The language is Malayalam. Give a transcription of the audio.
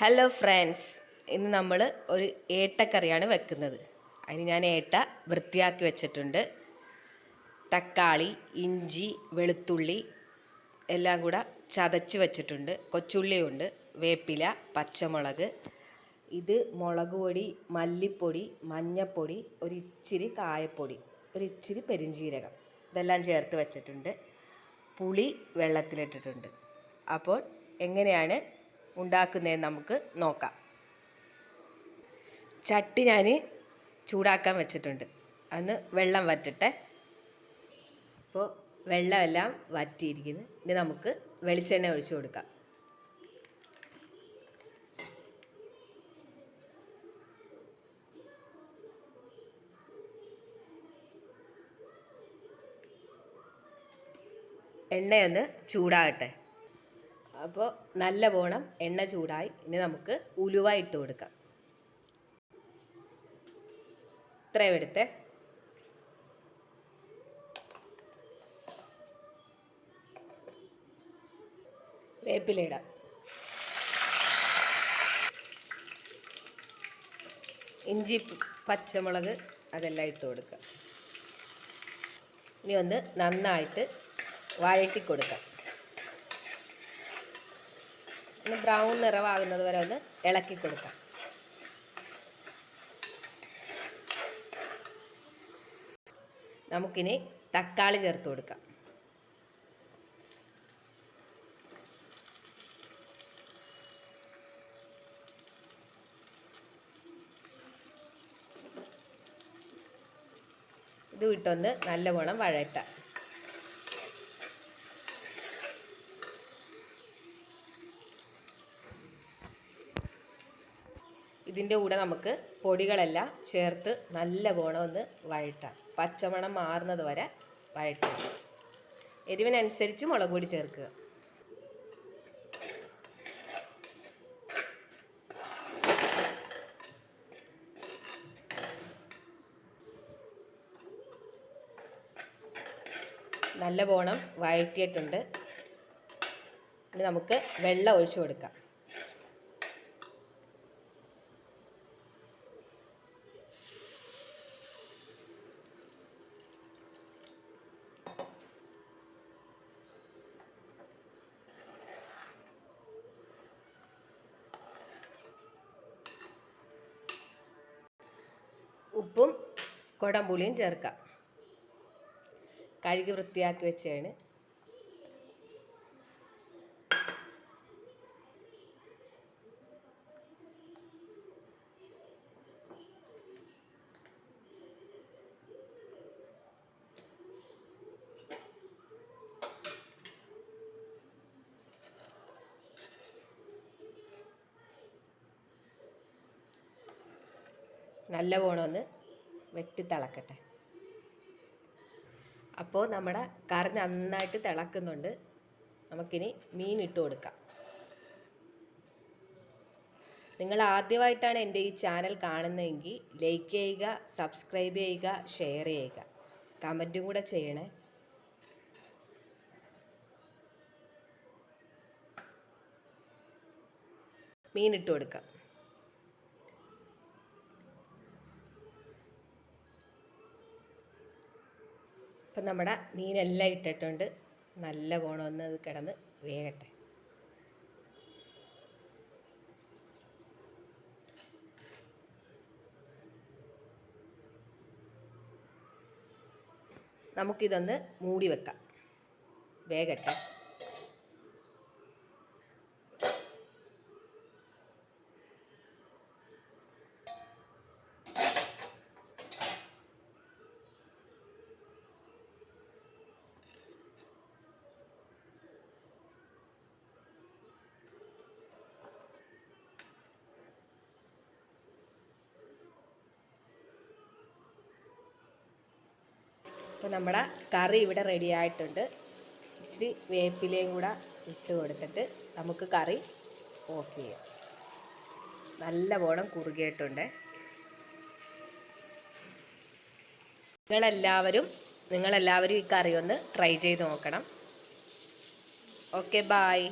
ഹലോ ഫ്രണ്ട്സ് ഇന്ന് നമ്മൾ ഒരു ഏട്ടക്കറിയാണ് വെക്കുന്നത്. അതിന് ഞാൻ ഏട്ട വൃത്തിയാക്കി വെച്ചിട്ടുണ്ട്. തക്കാളി ഇഞ്ചി വെളുത്തുള്ളി എല്ലാം കൂടെ ചതച്ച് വെച്ചിട്ടുണ്ട്. കൊച്ചുള്ളിയുണ്ട് വേപ്പില പച്ചമുളക്. ഇത് മുളക് പൊടി മല്ലിപ്പൊടി മഞ്ഞപ്പൊടി ഒരിച്ചിരി കായപ്പൊടി ഒരിച്ചിരി പെരിഞ്ജീരകം ഇതെല്ലാം ചേർത്ത് വെച്ചിട്ടുണ്ട്. പുളി വെള്ളത്തിലിട്ടിട്ടുണ്ട്. അപ്പോൾ എങ്ങനെയാണ് ഉണ്ടാക്കുന്നതെന്ന് നമുക്ക് നോക്കാം. ചട്ടി ഞാൻ ചൂടാക്കാൻ വെച്ചിട്ടുണ്ട്. അന്ന് വെള്ളം വറ്റട്ടെ. അപ്പോൾ വെള്ളമെല്ലാം വറ്റിയിരിക്കുന്നു. ഇനി നമുക്ക് വെളിച്ചെണ്ണ ഒഴിച്ചു കൊടുക്കാം. എണ്ണയൊന്ന് ചൂടാകട്ടെ. അപ്പോൾ നല്ല പോണം എണ്ണ ചൂടായി. ഇനി നമുക്ക് ഉലുവ ഇട്ട് കൊടുക്കാം. ഇത്രയും എടുത്തേ. വേപ്പിലിടാം ഇഞ്ചി പച്ചമുളക് അതെല്ലാം ഇട്ട് കൊടുക്കാം. ഇനി ഒന്ന് നന്നായിട്ട് വഴറ്റി കൊടുക്കാം. ഒന്ന് ബ്രൗൺ നിറമാകുന്നത് വരെ ഒന്ന് ഇളക്കി കൊടുക്കാം. നമുക്കിനി തക്കാളി ചേർത്ത് കൊടുക്കാം. ഇത് വിട്ടൊന്ന് നല്ലവണ്ണം വഴറ്റാം. ഇതിന്റെ കൂടെ നമുക്ക് പൊടികളെല്ലാം ചേർത്ത് നല്ല പോണം ഒന്ന് വഴറ്റാം പച്ചമണം മാറുന്നത് വരെ വഴറ്റാം എരിവിനനുസരിച്ച് മുളക് പൊടി ചേർക്കുക. നല്ല പോണം വഴറ്റിയിട്ടുണ്ട്. ഇനി നമുക്ക് വെള്ളം ഒഴിച്ചു കൊടുക്കാം. ഉപ്പും കുടംപുളിയും ചേർക്കാം. കഴുകി വൃത്തിയാക്കി വെച്ചാണ് നല്ല പോണമെന്ന് വെട്ടി തിളക്കട്ടെ. അപ്പോൾ നമ്മുടെ കറി നന്നായിട്ട് തിളക്കുന്നുണ്ട്. നമുക്കിനി മീൻ ഇട്ട് കൊടുക്കാം. നിങ്ങൾ ആദ്യമായിട്ടാണ് എന്റെ ഈ ചാനൽ കാണുന്നതെങ്കിൽ ലൈക്ക് ചെയ്യുക സബ്സ്ക്രൈബ് ചെയ്യുക ഷെയർ ചെയ്യുക. കമന്റും കൂടെ ചെയ്യണേ. മീൻ കൊടുക്കാം. ഇപ്പം നമ്മുടെ മീനെല്ലാം ഇട്ടിട്ടുണ്ട്. നല്ല പോണം ഒന്ന് അത് കിടന്ന് വേകട്ടെ. നമുക്കിതൊന്ന് മൂടി വെക്കാം. വേഗട്ടെ അപ്പോൾ നമ്മുടെ കറി ഇവിടെ റെഡി ആയിട്ടുണ്ട്. ഇച്ചിരി വേപ്പിലയും കൂടെ ഇട്ട് കൊടുത്തിട്ട് നമുക്ക് കറി ഓഫ് ചെയ്യാം. നല്ല പോണം കുറുകിയിട്ടുണ്ട്. നിങ്ങളെല്ലാവരും നിങ്ങളെല്ലാവരും ഈ കറി ഒന്ന് ട്രൈ ചെയ്ത് നോക്കണം. Okay bye